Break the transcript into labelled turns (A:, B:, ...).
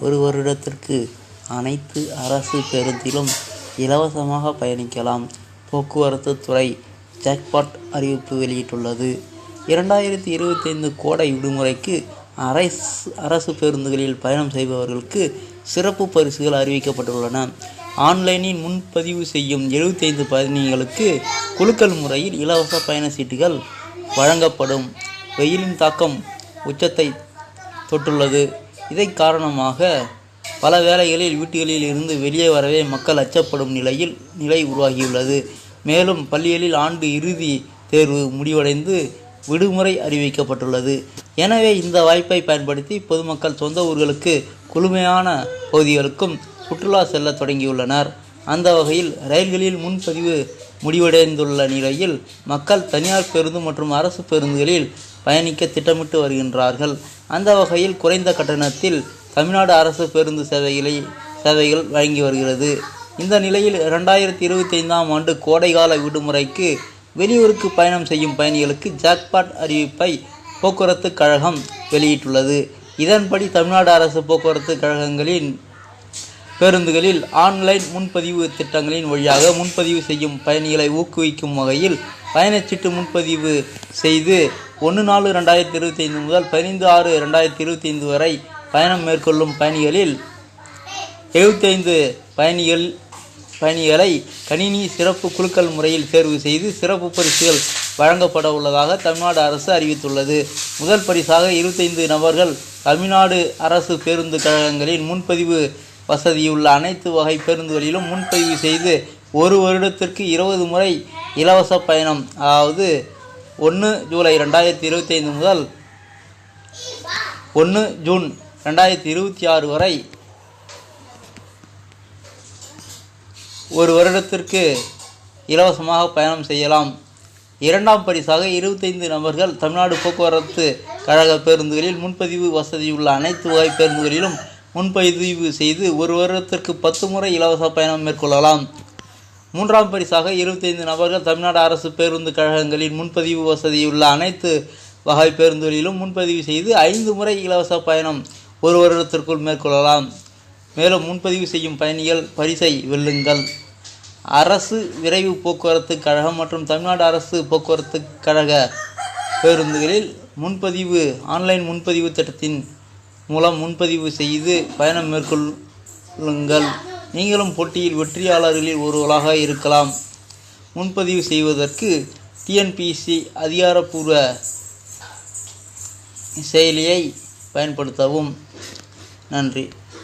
A: ஒரு வருடத்திற்கு அனைத்து அரசு பேருந்திலும் இலவசமாக பயணிக்கலாம் போக்குவரத்து துறை ஜாக்பாட் அறிவிப்பு வெளியிட்டுள்ளது. இரண்டாயிரத்தி இருபத்தைந்து கோடை விடுமுறைக்கு அரசு அரசு பேருந்துகளில் பயணம் செய்பவர்களுக்கு சிறப்பு பரிசுகள் அறிவிக்கப்பட்டுள்ளன. ஆன்லைனில் முன்பதிவு செய்யும் எழுபத்தைந்து பயணிகளுக்கு குலுக்கல் முறையில் இலவச பயண சீட்டுகள் வழங்கப்படும். வெயிலின் தாக்கம் உச்சத்தை தொட்டுள்ளது. இதை காரணமாக பல வேளைகளில் வீட்டுகளில் இருந்து வெளியே வரவே மக்கள் அச்சப்படும் நிலையில் நிலை உருவாகியுள்ளது. மேலும் பள்ளிகளில் ஆண்டு இறுதி தேர்வு முடிவடைந்து விடுமுறை அறிவிக்கப்பட்டுள்ளது. எனவே இந்த வாய்ப்பை பயன்படுத்தி பொதுமக்கள் சொந்த ஊர்களுக்கு குளுமையான பகுதிகளுக்கும் சுற்றுலா செல்ல தொடங்கியுள்ளனர். அந்த வகையில் ரயில்களில் முன்பதிவு முடிவடைந்துள்ள நிலையில் மக்கள் தனியார் பேருந்து மற்றும் அரசு பேருந்துகளில் பயணிக்க திட்டமிட்டு வருகின்றார்கள். அந்த வகையில் குறைந்த கட்டணத்தில் தமிழ்நாடு அரசு பேருந்து சேவைகளை சேவைகள் வழங்கி வருகிறது. இந்த நிலையில் ரெண்டாயிரத்தி இருபத்தி ஐந்தாம் ஆண்டு கோடைகால விடுமுறைக்கு வெளியூருக்கு பயணம் செய்யும் பயணிகளுக்கு ஜாக்பாட் அறிவிப்பை போக்குவரத்து கழகம் வெளியிட்டுள்ளது. இதன்படி தமிழ்நாடு அரசு போக்குவரத்து கழகங்களின் பேருந்துகளில் ஆன்லைன் முன்பதிவு திட்டங்களின் வழியாக முன்பதிவு செய்யும் பயணிகளை ஊக்குவிக்கும் வகையில் பயணச்சீட்டு முன்பதிவு செய்து ஒன்று நாலு ரெண்டாயிரத்தி இருபத்தி ஐந்து முதல் பதினைந்து ஆறு ரெண்டாயிரத்து இருபத்தி ஐந்து வரை பயணம் மேற்கொள்ளும் பயணிகளில் எழுபத்தைந்து பயணிகள் பயணிகளை கணினி சிறப்பு குழுக்கள் முறையில் தேர்வு செய்து சிறப்பு பரிசுகள் வழங்கப்படவுள்ளதாக தமிழ்நாடு அரசு அறிவித்துள்ளது. முதல் பரிசாக இருபத்தைந்து நபர்கள் தமிழ்நாடு அரசு பேருந்து கழகங்களின் முன்பதிவு வசதியுள்ள அனைத்து வகை பேருந்துகளிலும் முன்பதிவு செய்து ஒரு வருடத்திற்கு இருபது முறை இலவச பயணம் அதாவது ஒன்று ஜூலை இரண்டாயிரத்து இருபத்தைந்து முதல் ஒன்று ஜூன் ரெண்டாயிரத்தி இருபத்தி ஆறு வரை ஒரு வருடத்திற்கு இலவசமாக பயணம் செய்யலாம். இரண்டாம் பரிசாக இருபத்தைந்து நபர்கள் தமிழ்நாடு போக்குவரத்து கழக பேருந்துகளில் முன்பதிவு வசதியுள்ள அனைத்து வகை பேருந்துகளிலும் முன்பதிவு செய்து ஒரு வருடத்திற்கு பத்து முறை இலவச பயணம் மேற்கொள்ளலாம். மூன்றாம் பரிசாக இருபத்தைந்து நபர்கள் தமிழ்நாடு அரசு பேருந்து கழகங்களின் முன்பதிவு வசதியுள்ள அனைத்து வகை பேருந்துகளிலும் முன்பதிவு செய்து ஐந்து முறை இலவச பயணம் ஒரு வருடத்திற்குள் மேற்கொள்ளலாம். மேலும் முன்பதிவு செய்யும் பயணிகள் பரிசை வெல்லுங்கள். அரசு விரைவு போக்குவரத்து கழகம் மற்றும் தமிழ்நாடு அரசு போக்குவரத்து கழக பேருந்துகளில் முன்பதிவு ஆன்லைன் முன்பதிவு திட்டத்தின் மூலம் முன்பதிவு செய்து பயணம் மேற்கொள்ளுங்கள். நீங்களும் போட்டியில் வெற்றியாளர்களில் ஒருவராக இருக்கலாம். முன்பதிவு செய்வதற்கு டிஎன்பிசி அதிகாரப்பூர்வ செயலியை பயன்படுத்தவும். நன்றி.